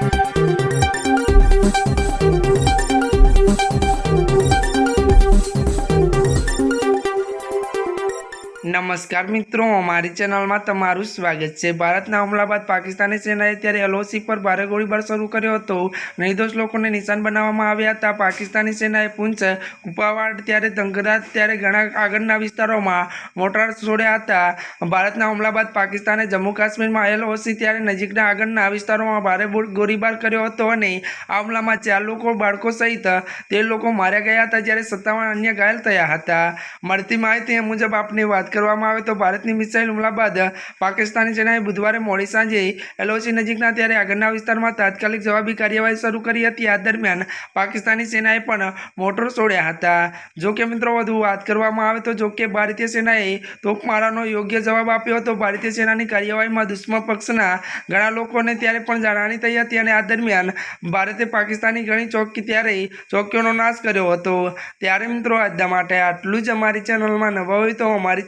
Thank you. નમસ્કાર મિત્રો, અમારી ચેનલમાં તમારું સ્વાગત છે. ભારતના હુમલા બાદ પાકિસ્તાની સેનાએ ત્યારે એલઓસી પર ભારે ગોળીબાર શરૂ કર્યો હતો. નિર્દોષ લોકોને નિશાન બનાવવામાં આવ્યા હતા. પાકિસ્તાની સેનાએ પુંછ કુપાવાડ ત્યારે ધંગરાજ ત્યારે ઘણા આગળના વિસ્તારોમાં મોટાર છોડ્યા હતા. ભારતના હુમલા બાદ પાકિસ્તાને જમ્મુ કાશ્મીરમાં એલઓસી ત્યારે નજીકના આગળના વિસ્તારોમાં ભારે ગોળીબાર કર્યો હતો અને આ હુમલામાં ચાર લોકો, બાળકો સહિત તેર લોકો માર્યા ગયા હતા જ્યારે સત્તાવન અન્ય ઘાયલ થયા હતા. મળતી માહિતી મુજબ આપની વાત કરવામાં આવે તો ભારતની મિસાઇલ હુમલા બાદ પાકિસ્તાની સેનાએ બુધવારે મોડી સાંજે એલઓસી નજીકના ત્યારે આગળના વિસ્તારમાં તાત્કાલિક જવાબી કાર્યવાહી શરૂ કરી હતી. આ દરમિયાન પાકિસ્તાની સેનાએ પણ મોટર છોડ્યા હતા. જો કે મિત્રો, વધુ વાત કરવામાં આવે તો જો કે ભારતીય સેનાએ તોપમારાનો યોગ્ય જવાબ આપ્યો હતો. ભારતીય સેનાની કાર્યવાહીમાં દુશ્મન પક્ષના ઘણા લોકોને ત્યારે પણ જાણવાની થઈ હતી અને આ દરમિયાન ભારતે પાકિસ્તાની ઘણી ચોકી ત્યારે ચોકીઓનો નાશ કર્યો હતો. ત્યારે મિત્રો, આજના માટે આટલું જ. અમારી ચેનલમાં નવા હોય તો અમારી